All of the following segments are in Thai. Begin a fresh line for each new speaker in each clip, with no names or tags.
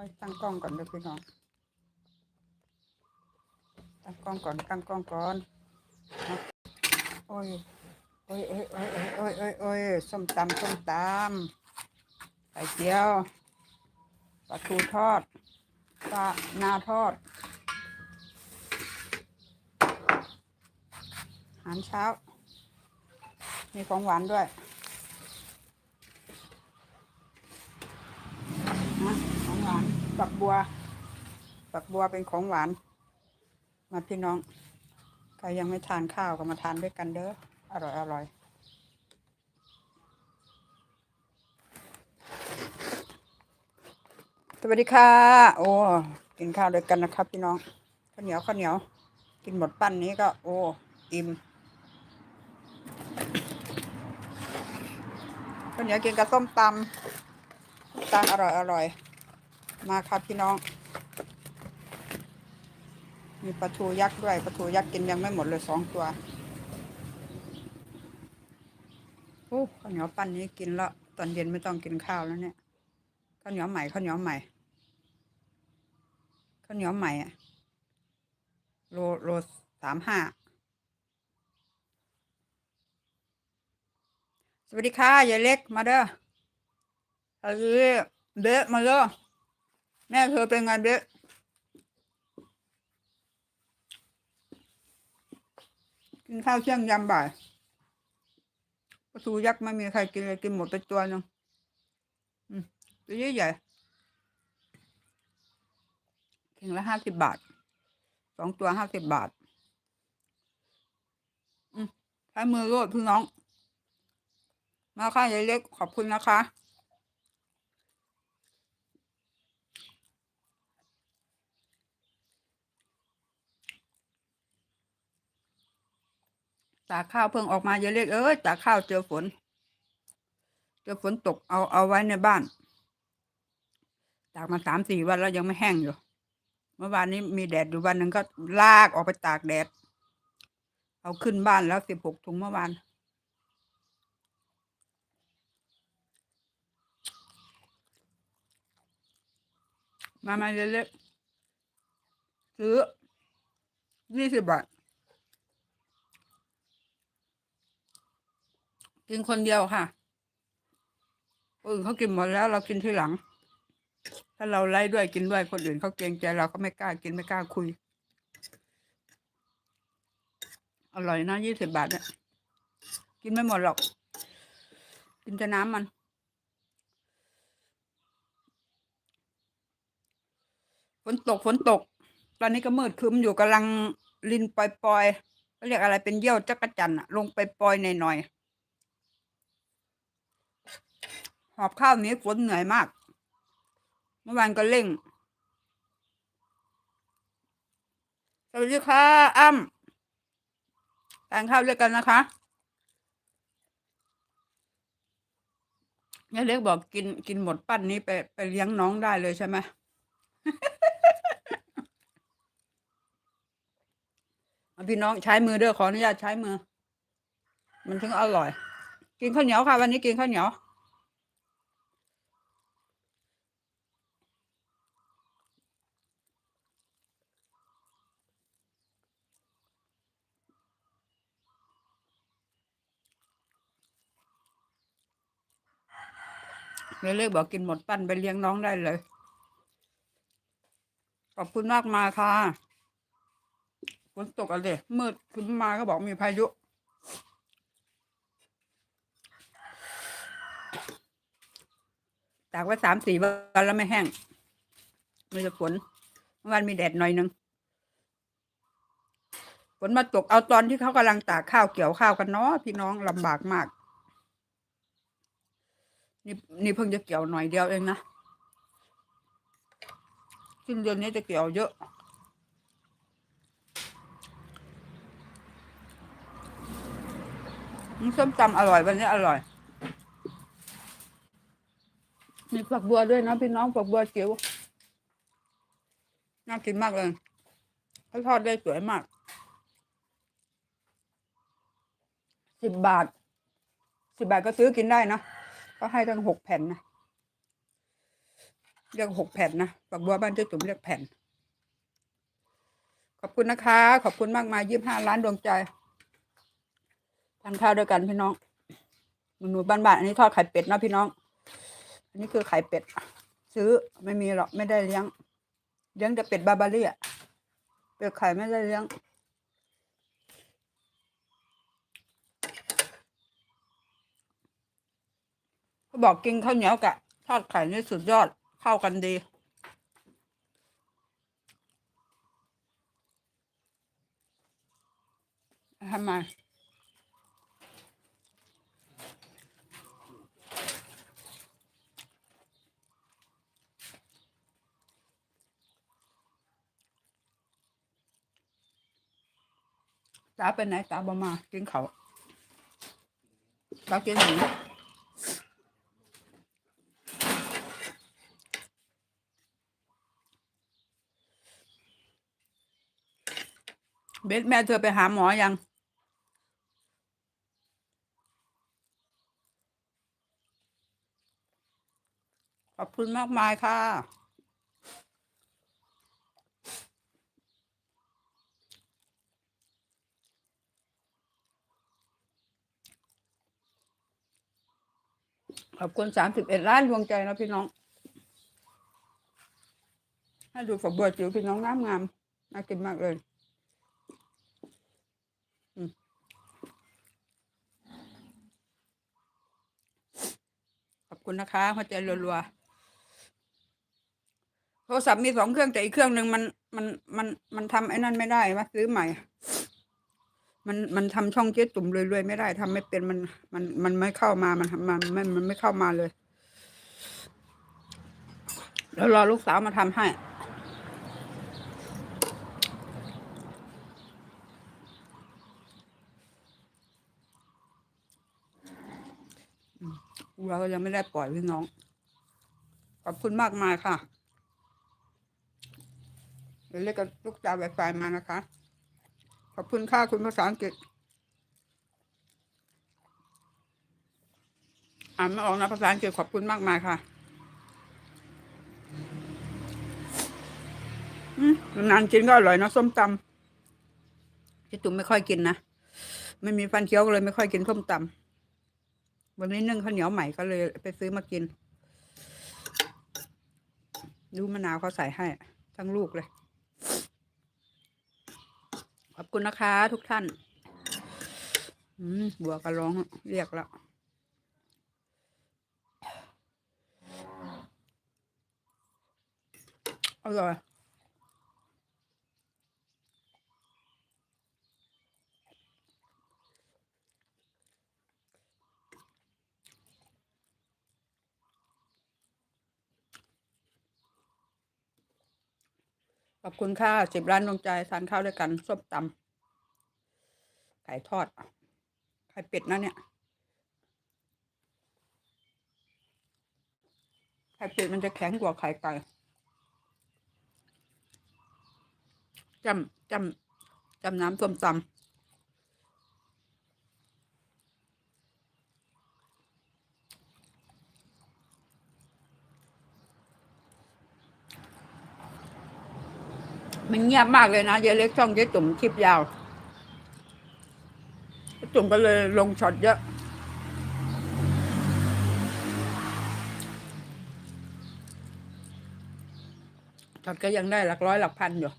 อยตั้งกล้องก่อนเด้อพี่น้อง ตั้งกล้องก่อน ตั้งกล้องก่อน โอ้ย โอ้ยโอ้ยโอ้ยโอ้ยโอ้ยโอ้ยส้มตำส้มตำไข่เจียวปลาทูทอดปลานาทอดอาหารเช้า มีของหวานด้วยนะของหวาน ฝักบัว ฝักบัวเป็นของหวาน มาพี่น้อง ใครยังไม่ทานข้าวก็มาทานด้วยกันเด้อ อร่อยอร่อยสวัสดีค่ะ โอ้ กินข้าวด้วยกันนะครับ พี่น้อง ข้าวเหนียวข้าวเหนียว กินหมดปั้นนี้ก็ โอ้ อิ่ม ข้าวเหนียวกินกับส้มตำตำอร่อยอร่อย มาครับพี่น้อง มีปลาทูยักษ์ด้วยปลาทูยักษ์กินยังไม่หมดเลยสองตัวโอ้ข้าวเหนียวปั้นนี้กินล้วตอนเย็นไม่ต้องกินข้าวแล้วเนี่ยข้าวเหนียวใหม่ข้าวเหนียวใหม่ข้าวเหนียวใหม่อะโลโลสามห้าสวัสดีค่ะยายเล็กมาเด้อเออเบ๊ะมาเด้อ แม่เธอเป็นไงเบ๊ะกินข้าวเที่ยงยำบ่ายปลาทูยักษ์ไม่มีใครกินเลยกินหมดไปตัวนึงอืมตัวใหญ่ใหญ่ถึงละห้าสิบบาท สองตัวห้าสิบบาท อืมใช้มือโรดพี่น้อง มาค่ะยายเล็กขอบคุณนะคะ ตากข้าวเพิ่งออกมาอย่าเรียกเอ้ยตากข้าวเจอฝน เจอฝนตกเอาเอาไว้ในบ้าน ตากมาสามสี่วันแล้วยังไม่แห้งอยู่ เมื่อวานนี้มีแดดอยู่วันหนึ่งก็ลากออกไปตากแดด เอาขึ้นบ้านแล้วสิบหกถุงเมื่อวานมามาเล็กๆซื้อยี่สิบบาท กินคนเดียวค่ะคนอื่นเขากินหมดแล้ว เรากินทีหลัง ถ้าเราไล่ด้วยกินด้วยคนอื่นเขาเกรงใจเราก็ไม่กล้ากินไม่กล้าคุย อร่อยนะยี่สิบบาทเนี่ยกินไม่หมดหรอก กินแต่น้ำมันฝนตกฝนตก ตอนนี้ก็มืดครึ้มอยู่กำลังลินปล่อยๆเขาเรียกอะไรเป็นเยี่ยวจักรจันทร์อะลงไปปล่อยหน่อยๆ ห อบข้าวนี้ฝนเหนื่อยมาก เมื่อวานก็เร่ง สวัสดีค่ะอ้ำทานข้าวด้วยกันนะคะยายเล็กบอกกินกินหมดปั้นนี้ไปไปเลี้ยงน้องได้เลยใช่ไหมพี่น้องใช้มือเด้อขออนุญาตใช้มือ มันถึงอร่อย กินข้าวเหนียวค่ะ วันนี้กินข้าวเหนียว เมเล็กบอกกินหมดปั้นไปเลี้ยงน้องได้เลย ขอบคุณมากมาค่ะฝนตกอะไรมืดขึ้นมาก็บอกมีพายุตากไว้สามสี่วันแล้วไม่แห้งมีแต่ฝนวานมีแดดหน่อยนึงฝนมาตกเอาตอนที่เขากำลังตากข้าวเกี่ยวข้าวกันเนาะพี่น้องลำบากมาก นี่นี่เพิ่งจะเกี่ยวหน่อยเดียวเองนะสิ้นเดือนนี้จะเกี่ยวเยอะ ส้มตำอร่อยวันนี้อร่อย มีฝักบัวด้วยนะพี่น้องฝักบัวจิ๋วน่ากินมากเลยเขาทอดได้สวยมากสิบบาทสิบบาทก็ซื้อกินได้นะ ก็ให้ตั้งหกแผ่นนะเรียกหกแผ่นนะฝักบัวบ้านเจ๊จุ๋มเรียกแผ่น ขอบคุณนะคะ ขอบคุณมากมายยี่สิบห้าล้านดวงใจทานข้าวด้วยกันพี่น้องเมนูบ้านๆอันนี้ทอดไข่เป็ดนะพี่น้อง อันนี้คือไข่เป็ด ซื้อไม่มีหรอกไม่ได้เลี้ยง เลี้ยงแต่เป็ดบาบารี่อะเป็ดไข่ไม่ได้เลี้ยง เขาบอกกินข้าวเหนียวกะทอดไข่นี่สุดยอดเข้ากันดี ทำไมตาเป็นไหนตาบ่มากินเขาตากินหมู เบสแม่เธอไปหาหมอยัง ขอบคุณมากมายค่ะ ขอบคุณสามสิบเอ็ดล้านดวงใจนะพี่น้อง ให้ดูฝักบัวจิ๋วพี่น้องงามงามน่ากินมากเลยอืมขอบ คุณนะคะหัวใจรัวๆโทรศัพท์มีสองเครื่องแต่อีกเครื่องหนึ่งมันมันมันมันทำไอ้นั่นไม่ได้มาซื้อใหม่ มันมันทำช่องเจ๊ตุ่มรวยๆไม่ได้ทำไม่เป็นมันมันมันไม่เข้ามามันมันมันมันไม่เข้ามาเลย แล้วรอลูกสาวมาทำให้ อืม เราก็ยังไม่ได้ปล่อยพี่น้อง ขอบคุณมากมายค่ะเดี๋ยวเรียกกับลูกจาไวไฟมานะคะ ขอบคุณค่ะคุณภาษาอังกฤษ อ่านไม่ออกนะภาษาอังกฤษขอบคุณมากมายค่ะอืมนานกินก็อร่อยนะส้มตำพี่ตุ้มไม่ค่อยกินนะ ไม่มีฟันเคี้ยวก็เลยไม่ค่อยกินส้มตำ วันนี้นึ่งข้าวเหนียวใหม่ก็เลยไปซื้อมากิน ดูมะนาวเขาใส่ให้ ทั้งลูกเลย ขอบคุณนะคะ ทุกท่าน อืมบัวก็ร้องเรียกแล้วอร่อย อบคุณค่ะสิบร้านดวงใจทานข้าวด้วยกันส้มตำไก่ทอดไข่เป็ดนะเนี่ยไข่เป็ดมันจะแข็งกว่าไข่ไก่จำจำจำน้ำส้มตำ มันเงียบมากเลยนะเยายเล็กช่องเจ๊ตุ่มคลิปยาวจ๊ตุ่มก็เลยลงช็อตเยอะ ช็อตก็ยังได้หลักร้อยหลักพันอยู่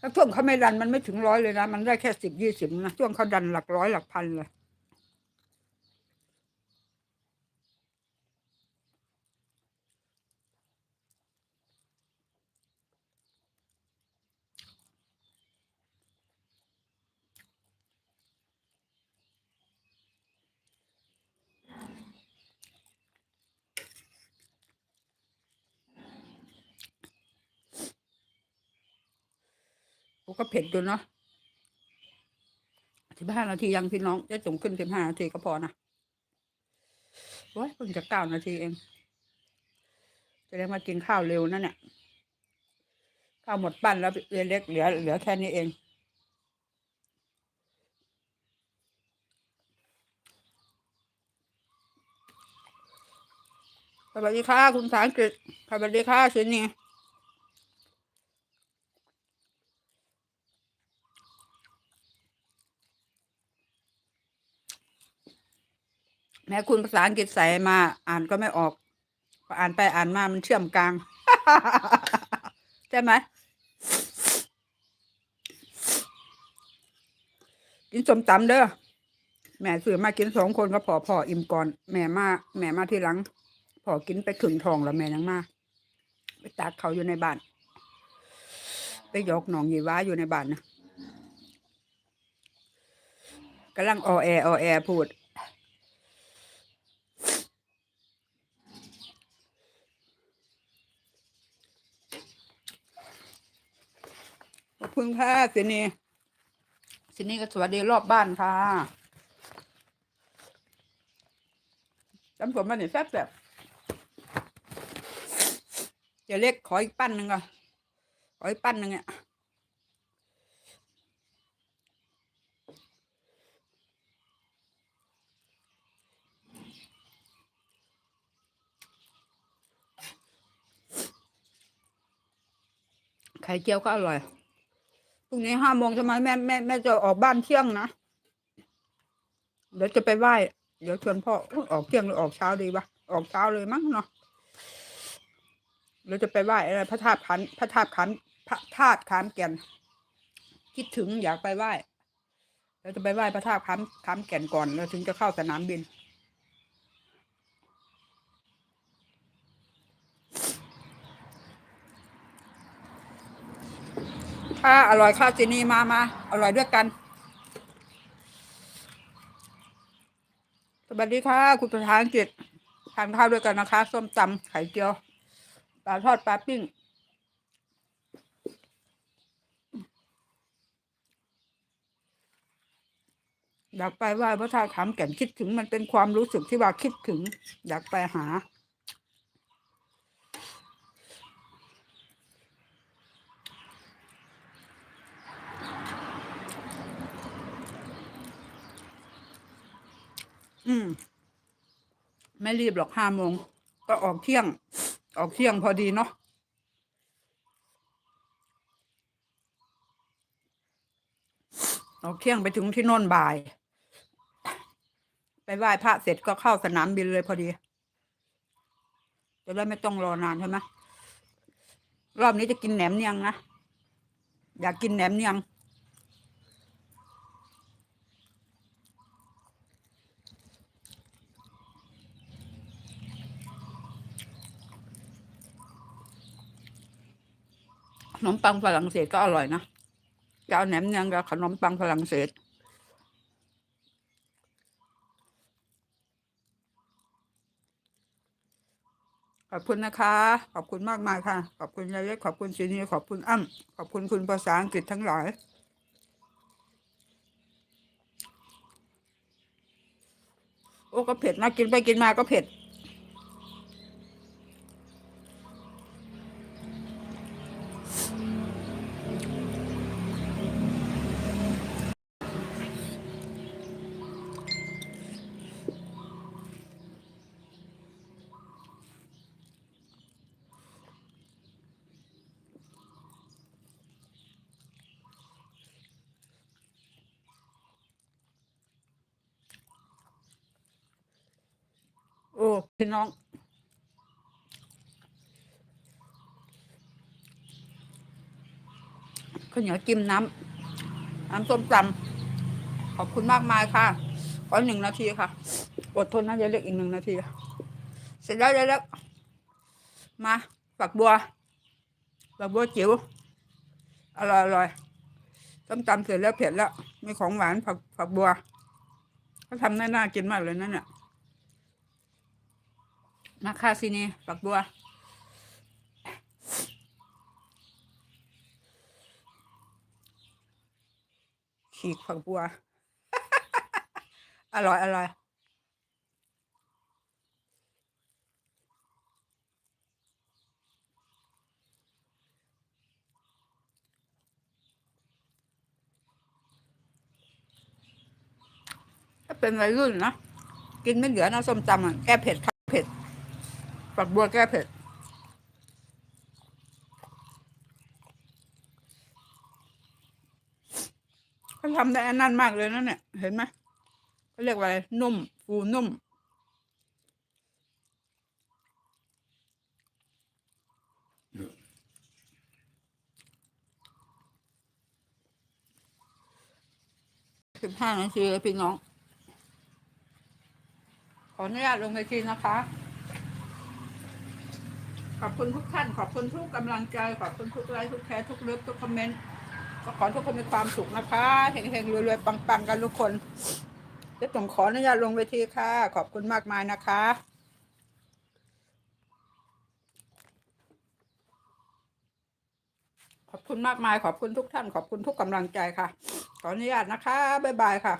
ถ้าช่วงเขาไม่ดันมันไม่ถึงร้อยเลยนะ มันได้แค่สิบยี่สิบนะช่วงเขาดันหลักร้อยหลักพันเลย ก็เผ็ดอยู่เนาะสิบห้านาทียังพี่น้องจะจงขึ้นสิบห้านาทีก็พอนะโอ้ยเพิ่งจะเก้านาทีเองจะได้มากินข้าวเร็วนั่นเนี่ยข้าวหมดปั้นแล้วเล็กๆเหลือเหลือแค่นี้เองสวัสดีค่ะคุณภาษาอังกฤษสวัสดีค่ะชินี แม้คุณภาษาอังกฤษใส่มา อ่านก็ไม่ออกพออ่านไปอ่านมามันเชื่อมกลาง ใช่ไหมกินสมตำเด้อแม่ซื้อมากินสองคนก็พอพออิ่มก่อน แม่มาแม่มาทีหลัง พอกินไปขึงทองแล้วแม่ยังมาไปตากเขาอยู่ในบ้าน ไปยกหนองยีว้าอยู่ในบ้านนะกำลังออแอออแอพูด ขอบ คุณค่ะสินีสินีก็สวัสดีรอบบ้านค่ะจำผมมาหนิแซ่บแบบจะเล็กขออีกปั้นหนึ่งก่อนขออีกปั้นหนึ่งอะไข่เจียวก็อร่อย รุ่งนี้ห้าโมงใช่ไหมแม่แม่แม่จะออกบ้านเที่ยงนะเดี๋ยวจะไปไหว้เดี๋ยวชวนพ่อออกเที่ยงหรือออกเช้าดีวะออกเช้าเลยมั้งเนาะเดี๋ยวจะไปไหว้อะไรพระธาตุขันพระธาตุขันพระธาตุขามแก่น คิดถึงอยากไปไหว้เราจะไปไหว้พระธาตุขามขามแก่นก่อน แล้วถึงจะเข้าสนามบิน ถ้าอร่อยข้าวจีนีมามาอร่อยด้วยกัน สวัสดีค่ะ คุณประธานกิจทานข้าวด้วยกันนะคะ ส้มตำไข่เจียวปลาทอดปลาปิ้งอยากไปไหว้พระธาตุขามแก่นคิดถึงมันเป็นความรู้สึกที่ว่าคิดถึง อยากไปหา อืม ไม่รีบหรอกห้าโมงก็ออกเที่ยง ออกเที่ยงพอดีเนาะออกเที่ยงไปถึงที่โน่นบ่าย ไปไหว้พระเสร็จก็เข้าสนามบินเลยพอดีจะได้ไม่ต้องรอนานใช่ไหมรอบนี้จะกินแหนมเนียงนะ อยากกินแหนมเนียง ขนมปังฝรั่งเศสก็อร่อยนะจะเอาแหนมเนืองกับขนมปังฝรั่งเศสขอบคุณนะคะ ขอบคุณมากมายค่ะ ขอบคุณยายเล็กขอบคุณซีนีขอบคุณอ้ำขอบคุณคุณภาษาอังกฤษทั้งหลาย โอ้ก็เผ็ดนะกินไปกินมาก็เผ็ด โอ้พี่น้อง ข้าวเหนียวจิ้มน้ำน้ำส้มตำขอบคุณมากมายค่ะขอหนึ่งนาทีค่ะ อดทนนะยายเล็กอีกหนึ่งนาที เสร็จแล้วยายเล็กมาฝักบัวฝักบัวจิ๋วอร่อยอร่อยส้มตำเสร็จแล้วเผ็ดแล้ว มีของหวานผักฝักบัวเขาทำน่าน่ากินมากเลยนั่นเนี่ย มาค่ะซีนี่ฝักบัว ฉีกฝักบัว อร่อยอร่อยถ้าเป็นวัยรุ่นนะกินไม่เหลือนะส้มตำอะแก้เผ็ดครับเผ็ด ฝักบัวแก้เผ็ดเขาทำได้อันนั่นมากเลยนะเนี่ย เห็นไหมเขาเรียกว่าอะไร นุ่ม ฟูนุ่ม สิบห้านาทีเลยพี่น้อง ขออนุญาตลงเวทีนะคะ ขอบคุณทุกท่านขอบคุณทุกกำลังใจ ขอบคุณทุกไลค์ทุกแชร์ทุกเลิฟทุกคอมเมนต์ก็ขอให้ทุกคนมีความสุขนะคะเฮงๆรวยๆปังๆกันทุกคนจะต้องขออนุญาตลงเวทีค่ะ ขอบคุณมากมายนะคะขอบคุณมากมายขอบคุณทุกท่าน ขอบคุณทุกกำลังใจค่ะ ขออนุญาตนะคะ บ๊ายบายค่ะ